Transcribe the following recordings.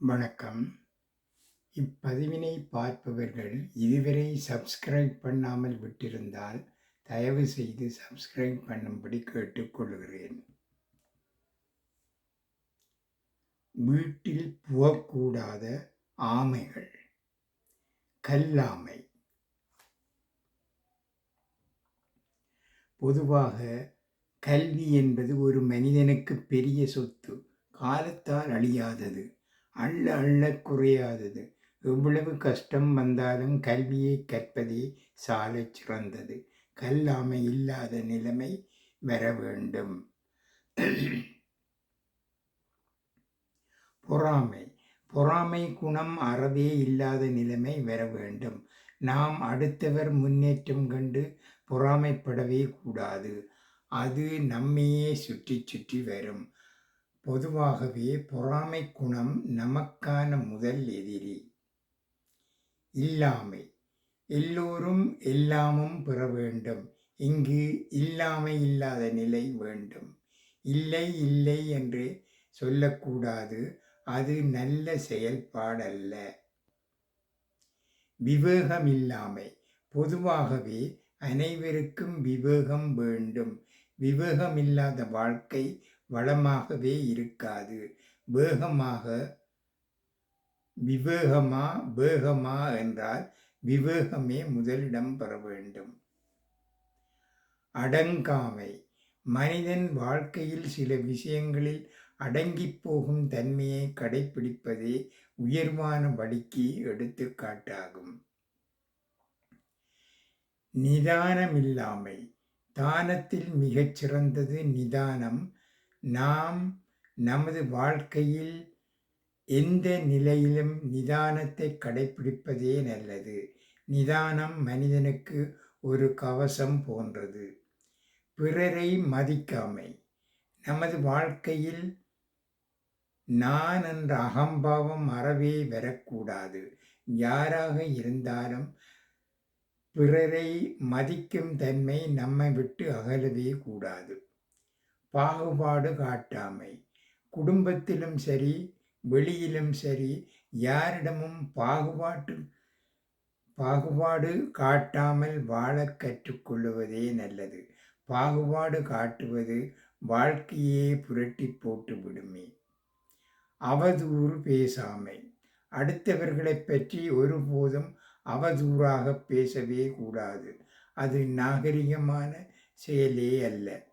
வணக்கம். இப்பதிவினை பார்ப்பவர்கள் இதுவரை சப்ஸ்கிரைப் பண்ணாமல் விட்டிருந்தால் தயவு செய்து சப்ஸ்கிரைப் பண்ணும்படி கேட்டுக்கொள்கிறேன். வீட்டில் புகக்கூடாத ஆமைகள். கல்லாமை. பொதுவாக கல்வி என்பது ஒரு மனிதனுக்கு பெரிய சொத்து காலத்தால் அழியாதது. அள்ள அள்ள குறையாதது. எவ்வளவு கஷ்டம் வந்தாலும் கல்வியை கற்பதே சாலை சிறந்தது. கல்லாமை இல்லாத நிலைமை வர வேண்டும். பொறாமை. பொறாமை குணம் அறவே இல்லாத நிலைமை வர வேண்டும். நாம் அடுத்தவர் முன்னேற்றம் கண்டு பொறாமைப்படவே கூடாது. அது நம்மையே சுற்றி சுற்றி வரும். பொதுவாகவே பொறாமை குணம் நமக்கான முதல் எதிரி. இல்லாமை. எல்லோரும் எல்லாமும் பெற வேண்டும். இங்கு இல்லாமை இல்லாத நிலை வேண்டும். இல்லை இல்லை என்று சொல்லக்கூடாது. அது நல்ல செயல்பாடல்ல. விவேகமில்லாமை. பொதுவாகவே அனைவருக்கும் விவேகம் வேண்டும். விவேகமில்லாத வாழ்க்கை வளமாகவே இருக்காது. வேகமாக விவேகமா வேகமா என்றால் விவேகமே முதலிடம் பெற வேண்டும். அடங்காமை. மனிதன் வாழ்க்கையில் சில விஷயங்களில் அடங்கி போகும் தன்மையை கடைபிடிப்பதே உயர்வான வழிக்கு எடுத்துக்காட்டாகும். நிதானமில்லாமை. தானத்தில் மிகச்சிறந்தது நிதானம் நாம் நமது வாழ்க்கையில் எந்த நிலையிலும் நிதானத்தை கடைபிடிப்பதே நல்லது. நிதானம் மனிதனுக்கு ஒரு கவசம் போன்றது. பிறரை மதிக்காமை. நமது வாழ்க்கையில் நான் என்ற அகம்பாவம் அறவே வரக்கூடாது. யாராக இருந்தாலும் பிறரை மதிக்கும் தன்மை நம்மை விட்டு அகலவே கூடாது. பாகுபாடு காட்டாமை. குடும்பத்திலும் சரி வெளியிலும் சரி யாரிடமும் பாகுபாட்டு பாகுபாடு காட்டாமல் வாழ கற்றுக்கொள்வதே நல்லது. பாகுபாடு காட்டுவது வாழ்க்கையே புரட்டி போட்டு விடுமே. அவதூறு பேசாமை. அடுத்தவர்களை பற்றி ஒருபோதும் அவதூறாக பேசவே கூடாது. அது நாகரிகமான செயலே அல்ல.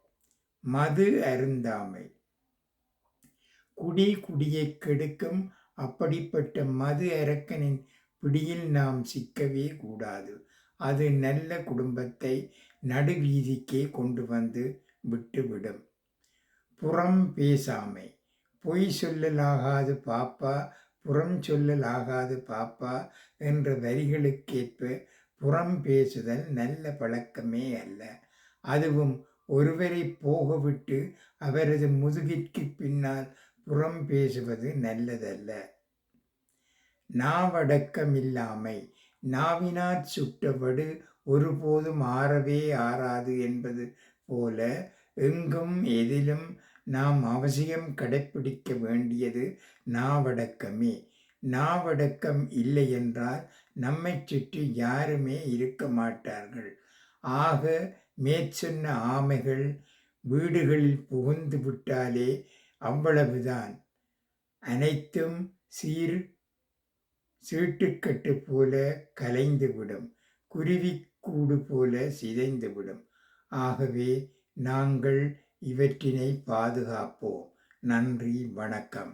மது அருந்தாமை. குடி குடியை கெடுக்கும் அப்படிப்பட்ட மது அரக்கனின் பிடியில் நாம் சிக்கவே கூடாது. அது நல்ல குடும்பத்தை நடுவீதிக்கே கொண்டு வந்து விட்டுவிடும். புறம் பேசாமை. பொய் சொல்லலாகாது பாப்பா புறம் சொல்லலாகாது பாப்பா என்ற வரிகளுக்கேற்ப புறம் பேசுதல் நல்ல பழக்கமே அல்ல. அதுவும் ஒருவரை போகவிட்டு அவரது முதுகிற்கு பின்னால் புறம் பேசுவது நல்லதல்ல. நாவடக்கமில்லாமை நாவினாற் சுட்டபடு ஒருபோதும் ஆறவே ஆறாது என்பது போல எங்கும் எதிலும் நாம் அவசியம் கடைப்பிடிக்க வேண்டியது நாவடக்கமே. நாவடக்கம் இல்லை என்றால் நம்மை சுற்றி யாருமே இருக்க மாட்டார்கள். ஆக மேற்சொன்ன ஆமைகள் வீடுகளில் புகுந்து விட்டாலே அவ்வளவுதான். அனைத்தும் சீர் சீட்டுக்கட்டு போல கலைந்துவிடும் குருவிக்கூடு போல சிதைந்துவிடும் ஆகவே நாங்கள் இவற்றினை பாதுகாப்போம். நன்றி வணக்கம்.